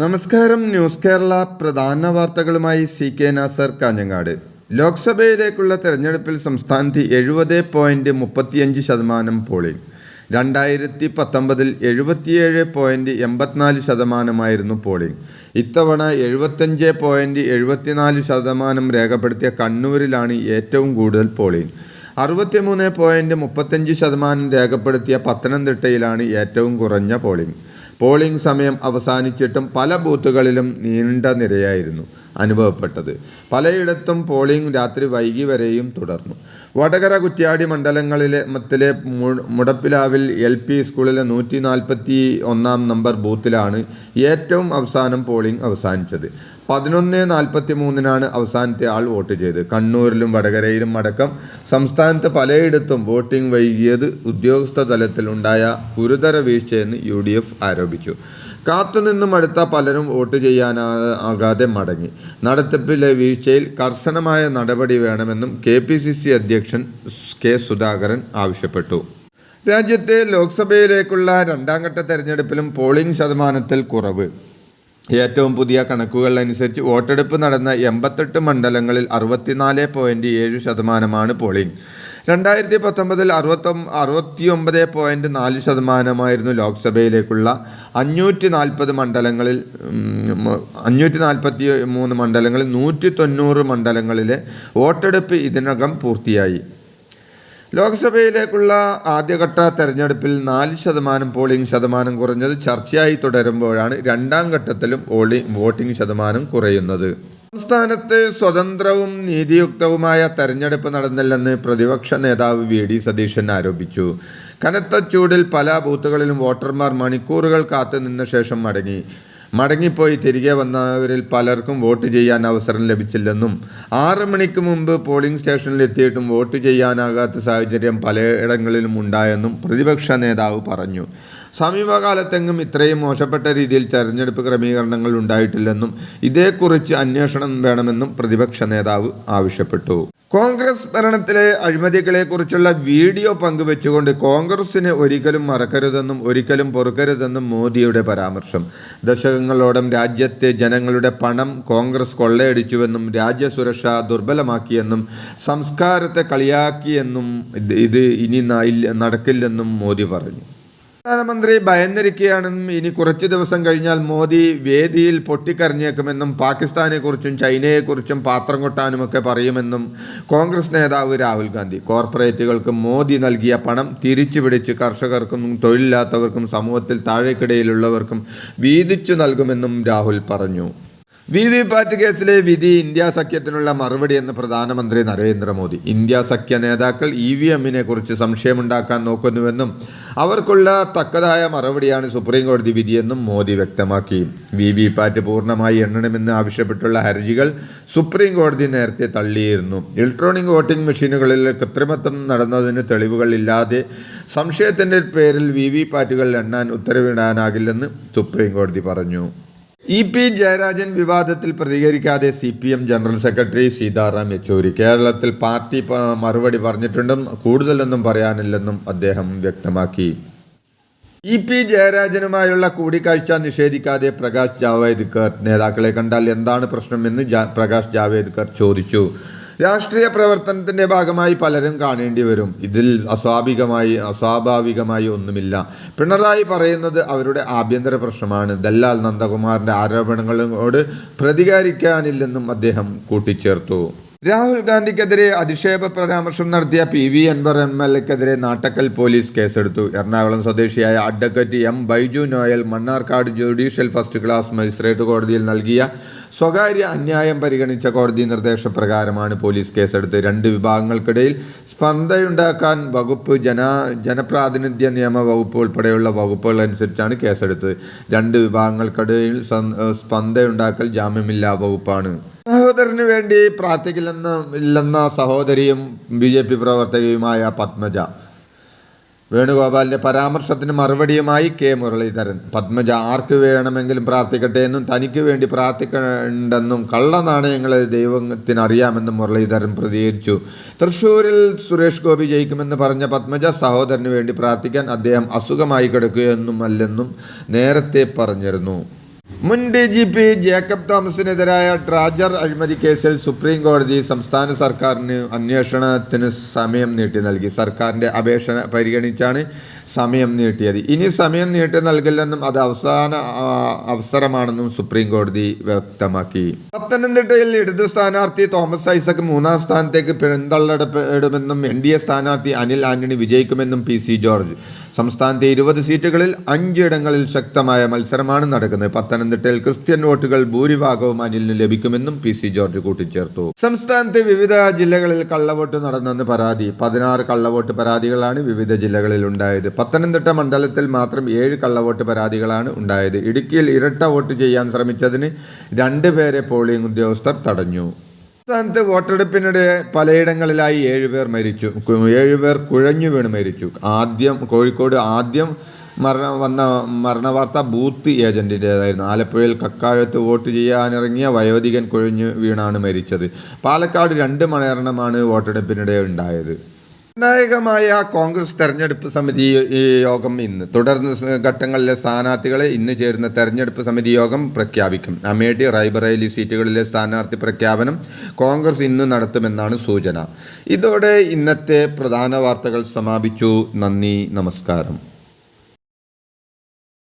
നമസ്കാരം ന്യൂസ് കേരള പ്രധാന വാർത്തകളുമായി സി കെ നാസർ കാഞ്ഞങ്ങാട്. ലോക്സഭയിലേക്കുള്ള തെരഞ്ഞെടുപ്പിൽ സംസ്ഥാനത്ത് എഴുപത് പോയിന്റ് മുപ്പത്തിയഞ്ച് ശതമാനം പോളിംഗ്. രണ്ടായിരത്തി പത്തൊമ്പതിൽ എഴുപത്തിയേഴ് പോയിന്റ് എൺപത്തിനാല് ശതമാനമായിരുന്നു പോളിംഗ്. ഇത്തവണ എഴുപത്തഞ്ച് പോയിന്റ് എഴുപത്തിനാല് ശതമാനം രേഖപ്പെടുത്തിയ കണ്ണൂരിലാണ് ഏറ്റവും കൂടുതൽ പോളിംഗ്. അറുപത്തിമൂന്ന് പോയിന്റ് മുപ്പത്തഞ്ച് ശതമാനം രേഖപ്പെടുത്തിയ പത്തനംതിട്ടയിലാണ് ഏറ്റവും കുറഞ്ഞ പോളിംഗ്. പോളിംഗ് സമയം അവസാനിച്ചിട്ടും പല ബൂത്തുകളിലും നീണ്ട നിരയായിരുന്നു അനുഭവപ്പെട്ടത്. പലയിടത്തും പോളിംഗ് രാത്രി വൈകി വരെയും തുടർന്നു. വടകര കുറ്റ്യാടി മണ്ഡലങ്ങളിലെ മത്തിലെ മുടപ്പിലാവിൽ എൽ പി സ്കൂളിലെ നൂറ്റി നാൽപ്പത്തി ഒന്നാം നമ്പർ ബൂത്തിലാണ് ഏറ്റവും അവസാനം പോളിംഗ് അവസാനിച്ചത്. പതിനൊന്ന് നാൽപ്പത്തി മൂന്നിനാണ് അവസാനത്തെ ആൾ വോട്ട് ചെയ്തത്. കണ്ണൂരിലും വടകരയിലും അടക്കം സംസ്ഥാനത്ത് പലയിടത്തും വോട്ടിംഗ് വൈകിയത് ഉദ്യോഗസ്ഥ തലത്തിൽ ഉണ്ടായ ഗുരുതര വീഴ്ചയെന്ന് യു ഡി എഫ് ആരോപിച്ചു കാത്തുനിന്നും അടുത്ത പലരും വോട്ട് ചെയ്യാനാകാതെ മടങ്ങി. നടത്തിപ്പിലെ വീഴ്ചയിൽ കർശനമായ നടപടി വേണമെന്നും കെ പി സി സി അധ്യക്ഷൻ കെ സുധാകരൻ ആവശ്യപ്പെട്ടു. രാജ്യത്തെ ലോക്സഭയിലേക്കുള്ള രണ്ടാം ഘട്ട തെരഞ്ഞെടുപ്പിലും പോളിംഗ് ശതമാനത്തിൽ കുറവ്. ഏറ്റവും പുതിയ കണക്കുകൾ അനുസരിച്ച് വോട്ടെടുപ്പ് നടന്ന എൺപത്തെട്ട് മണ്ഡലങ്ങളിൽ അറുപത്തിനാല് പോയിന്റ് ഏഴ് ശതമാനമാണ് പോളിംഗ്. രണ്ടായിരത്തി പത്തൊമ്പതിൽ അറുപത്തൊമ്പ അറുപത്തി ഒമ്പത് പോയിന്റ് നാല് ശതമാനമായിരുന്നു ലോക്സഭയിലേക്കുള്ള. അഞ്ഞൂറ്റി നാൽപ്പത് മണ്ഡലങ്ങളിൽ അഞ്ഞൂറ്റി നാൽപ്പത്തി മൂന്ന് മണ്ഡലങ്ങളിൽ നൂറ്റി തൊണ്ണൂറ് മണ്ഡലങ്ങളിലെ വോട്ടെടുപ്പ് ഇതിനകം പൂർത്തിയായി. ലോക്സഭയിലേക്കുള്ള ആദ്യഘട്ട തെരഞ്ഞെടുപ്പിൽ നാല് ശതമാനം പോളിംഗ് ശതമാനം കുറഞ്ഞത് ചർച്ചയായി തുടരുമ്പോഴാണ് രണ്ടാം ഘട്ടത്തിലും വോട്ടിംഗ് ശതമാനം കുറയുന്നത്. സംസ്ഥാനത്ത് സ്വതന്ത്രവും നീതിയുക്തവുമായ തെരഞ്ഞെടുപ്പ് നടന്നില്ലെന്ന് പ്രതിപക്ഷ നേതാവ് വി. ഡി. സതീശൻ ആരോപിച്ചു. കനത്ത ചൂടിൽ പല ബൂത്തുകളിലും വോട്ടർമാർ മണിക്കൂറുകൾ കാത്തുനിന്ന ശേഷം മടങ്ങി. മടങ്ങിപ്പോയി തിരികെ വന്നവരിൽ പലർക്കും വോട്ട് ചെയ്യാൻ അവസരം ലഭിച്ചില്ലെന്നും ആറ് മണിക്ക് മുമ്പ് പോളിംഗ് സ്റ്റേഷനിൽ എത്തിയിട്ടും വോട്ട് ചെയ്യാനാകാത്ത സാഹചര്യം പലയിടങ്ങളിലും ഉണ്ടായെന്നും പ്രതിപക്ഷ നേതാവ് പറഞ്ഞു. സമീപകാലത്തെങ്ങും ഇത്രയും മോശപ്പെട്ട രീതിയിൽ തെരഞ്ഞെടുപ്പ് ക്രമീകരണങ്ങൾ ഉണ്ടായിട്ടില്ലെന്നും ഇതേക്കുറിച്ച് അന്വേഷണം വേണമെന്നും പ്രതിപക്ഷ നേതാവ് ആവശ്യപ്പെട്ടു. കോൺഗ്രസ് ഭരണത്തിലെ അഴിമതികളെക്കുറിച്ചുള്ള വീഡിയോ പങ്കുവെച്ചുകൊണ്ട് കോൺഗ്രസിന് ഒരിക്കലും മറക്കരുതെന്നും ഒരിക്കലും പൊറുക്കരുതെന്നും മോദിയുടെ പരാമർശം. ദശകങ്ങളോളം രാജ്യത്തെ ജനങ്ങളുടെ പണം കോൺഗ്രസ് കൊള്ളയടിച്ചുവെന്നും രാജ്യസുരക്ഷ ദുർബലമാക്കിയെന്നും സംസ്കാരത്തെ കളിയാക്കിയെന്നും ഇത് ഇനി നടക്കില്ലെന്നും മോദി പറഞ്ഞു. പ്രധാനമന്ത്രി ഭയന്നിരിക്കുകയാണെന്നും ഇനി കുറച്ച് ദിവസം കഴിഞ്ഞാൽ മോദി വേദിയിൽ പൊട്ടിക്കരഞ്ഞേക്കുമെന്നും പാകിസ്ഥാനെക്കുറിച്ചും ചൈനയെക്കുറിച്ചും പാത്രം കൊട്ടാനുമൊക്കെ പറയുമെന്നും കോൺഗ്രസ് നേതാവ് രാഹുൽ ഗാന്ധി. കോർപ്പറേറ്റുകൾക്ക് മോദി നൽകിയ പണം തിരിച്ചു പിടിച്ച് കർഷകർക്കും തൊഴിലില്ലാത്തവർക്കും സമൂഹത്തിൽ താഴേക്കിടയിലുള്ളവർക്കും വീതിച്ചു നൽകുമെന്നും രാഹുൽ പറഞ്ഞു. വി വി പാറ്റ് കേസിലെ വിധി ഇന്ത്യ സഖ്യത്തിനുള്ള മറുപടിയെന്ന് പ്രധാനമന്ത്രി നരേന്ദ്രമോദി. ഇന്ത്യ സഖ്യ നേതാക്കൾ ഇ വി എമ്മിനെ കുറിച്ച് സംശയമുണ്ടാക്കാൻ നോക്കുന്നുവെന്നും അവർക്കുള്ള തക്കതായ മറുപടിയാണ് സുപ്രീം കോടതി വിധിയെന്നും മോദി വ്യക്തമാക്കി. വി വി പാറ്റ് പൂർണമായി എണ്ണണമെന്ന് ആവശ്യപ്പെട്ടുള്ള ഹർജികൾ സുപ്രീം കോടതി നേരത്തെ തള്ളിയിരുന്നു. ഇലക്ട്രോണിക് വോട്ടിംഗ് മെഷീനുകളിൽ കൃത്രിമത്വം നടന്നതിന് തെളിവുകളില്ലാതെ സംശയത്തിന്റെ പേരിൽ വി വി പാറ്റുകൾ എണ്ണാൻ ഉത്തരവിടാനാകില്ലെന്ന് സുപ്രീം കോടതി പറഞ്ഞു. ഇ പി ജയരാജൻ വിവാദത്തിൽ പ്രതികരിക്കാതെ C P M general secretary Sitaram Yechury. കേരളത്തിൽ പാർട്ടി മറുപടി പറഞ്ഞിട്ടുണ്ടെന്നും കൂടുതലൊന്നും പറയാനില്ലെന്നും അദ്ദേഹം വ്യക്തമാക്കി. ഇ പി ജയരാജനുമായുള്ള കൂടിക്കാഴ്ച നിഷേധിക്കാതെ പ്രകാശ് ജാവേദ്കർ നേതാക്കളെ കണ്ടാൽ എന്താണ് പ്രശ്നമെന്ന് പ്രകാശ് ജാവേദ്കർ ചോദിച്ചു. രാഷ്ട്രീയ പ്രവർത്തനത്തിന്റെ ഭാഗമായി പലരും കാണേണ്ടി വരും. ഇതിൽ അസ്വാഭാവികമായി അസ്വാഭാവികമായി ഒന്നുമില്ല. പിണറായി പറയുന്നത് അവരുടെ ആഭ്യന്തര പ്രശ്നമാണ്. ദല്ലാൽ നന്ദകുമാറിന്റെ ആരോപണങ്ങളോട് പ്രതികരിക്കാനില്ലെന്നും അദ്ദേഹം കൂട്ടിച്ചേർത്തു. രാഹുൽ ഗാന്ധിക്കെതിരെ അധിക്ഷേപ പരാമർശം നടത്തിയ P V Anvar M L എക്കെതിരെ നാട്ടക്കൽ police കേസെടുത്തു. എറണാകുളം സ്വദേശിയായ advocate M Baiju Noel Mannarkkad judicial first class magistrate കോടതിയിൽ നൽകിയ സ്വകാര്യ അന്യായം പരിഗണിച്ച കോടതി നിർദ്ദേശപ്രകാരമാണ് പോലീസ് കേസെടുത്ത്. രണ്ട് വിഭാഗങ്ങൾക്കിടയിൽ സ്പന്ദയുണ്ടാക്കാൻ വകുപ്പ് ജന ജനപ്രാതിനിധ്യ നിയമ വകുപ്പ് ഉൾപ്പെടെയുള്ള വകുപ്പുകൾ അനുസരിച്ചാണ് കേസെടുത്തത്. രണ്ട് വിഭാഗങ്ങൾക്കിടയിൽ സ്പന്ദയുണ്ടാക്കൽ ജാമ്യമില്ലാ വകുപ്പാണ്. സഹോദരന് വേണ്ടി പ്രാർത്ഥിക്കില്ലെന്ന് ഇല്ലെന്ന സഹോദരിയും ബി ജെ പി പ്രവർത്തകയുമായ പത്മജ. വേണുഗോപാലിന്റെ പരാമർശത്തിന് മറുപടിയുമായി കെ മുരളീധരൻ. പത്മജ ആർക്ക് വേണമെങ്കിലും പ്രാർത്ഥിക്കട്ടെ എന്നും തനിക്ക് വേണ്ടി പ്രാർത്ഥിക്കണ്ടെന്നും കള്ളനാണയങ്ങളെ ദൈവത്തിന് അറിയാമെന്നും മുരളീധരൻ പ്രതികരിച്ചു. തൃശ്ശൂരിൽ സുരേഷ് ഗോപി ജയിക്കുമെന്ന് പറഞ്ഞ പത്മജ സഹോദരന് വേണ്ടി പ്രാർത്ഥിക്കാൻ അദ്ദേഹം അസുഖമായി കിടക്കുകയൊന്നുമല്ലെന്നും നേരത്തെ പറഞ്ഞിരുന്നു. മുൻ ഡി ജി പി ജേക്കബ് തോമസിനെതിരായ ട്രാജർ അഴിമതി കേസിൽ സുപ്രീം കോടതി സംസ്ഥാന സർക്കാരിന് അന്വേഷണത്തിന് സമയം നീട്ടി നൽകി. സർക്കാരിന്റെ അപേക്ഷ പരിഗണിച്ചാണ് സമയം നീട്ടിയത്. ഇനി സമയം നീട്ടി നൽകില്ലെന്നും അത് അവസാന അവസരമാണെന്നും സുപ്രീം കോടതി വ്യക്തമാക്കി. പത്തനംതിട്ടയിൽ ഇടതു സ്ഥാനാർത്ഥി തോമസ് ഐസക് മൂന്നാം സ്ഥാനത്തേക്ക് പിന്തള്ളപ്പെടുമെന്നും എൻ ഡി എ സ്ഥാനാർത്ഥി അനിൽ ആന്റണി വിജയിക്കുമെന്നും പി സി ജോർജ്. സംസ്ഥാനത്തെ ഇരുപത് സീറ്റുകളിൽ അഞ്ചിടങ്ങളിൽ ശക്തമായ മത്സരമാണ് നടക്കുന്നത്. പത്തനംതിട്ടയിൽ ക്രിസ്ത്യൻ വോട്ടുകൾ ഭൂരിഭാഗവും അനിലിന് ലഭിക്കുമെന്നും പി സി ജോർജ് കൂട്ടിച്ചേർത്തു. സംസ്ഥാനത്തെ വിവിധ ജില്ലകളിൽ കള്ളവോട്ട് നടന്നെന്ന് പരാതി. പതിനാറ് കള്ളവോട്ട് പരാതികളാണ് വിവിധ ജില്ലകളിൽ ഉണ്ടായത്. പത്തനംതിട്ട മണ്ഡലത്തിൽ മാത്രം ഏഴ് കള്ളവോട്ട് പരാതികളാണ് ഉണ്ടായത്. ഇടുക്കിയിൽ ഇരട്ട വോട്ട് ചെയ്യാൻ ശ്രമിച്ചതിന് രണ്ടുപേരെ പോളിംഗ് ഉദ്യോഗസ്ഥർ തടഞ്ഞു. സംസ്ഥാനത്ത് വോട്ടെടുപ്പിനിടെ പലയിടങ്ങളിലായി ഏഴുപേർ മരിച്ചു. ഏഴുപേർ കുഴഞ്ഞു വീണ് മരിച്ചു. ആദ്യം കോഴിക്കോട് ആദ്യം മരണം വന്ന മരണവാർത്ത ബൂത്ത് ഏജന്റിന്റെതായിരുന്നു ആലപ്പുഴയിൽ കക്കാഴത്ത് വോട്ട് ചെയ്യാനിറങ്ങിയ വയോധികൻ കുഴഞ്ഞു വീണാണ് മരിച്ചത്. പാലക്കാട് രണ്ട് മരണമാണ് വോട്ടെടുപ്പിനിടെ ഉണ്ടായത്. നിർണായകമായ കോൺഗ്രസ് തെരഞ്ഞെടുപ്പ് സമിതി യോഗം ഇന്ന്. തുടർന്ന് ഘട്ടങ്ങളിലെ സ്ഥാനാർത്ഥികളെ ഇന്ന് ചേരുന്ന തെരഞ്ഞെടുപ്പ് സമിതി യോഗം പ്രഖ്യാപിക്കും. അമേഠി റായ്ബറേലി സീറ്റുകളിലെ സ്ഥാനാർത്ഥി പ്രഖ്യാപനം കോൺഗ്രസ് ഇന്ന് നടത്തുമെന്നാണ് സൂചന. ഇതോടെ ഇന്നത്തെ പ്രധാന വാർത്തകൾ സമാപിച്ചു. നന്ദി നമസ്കാരം.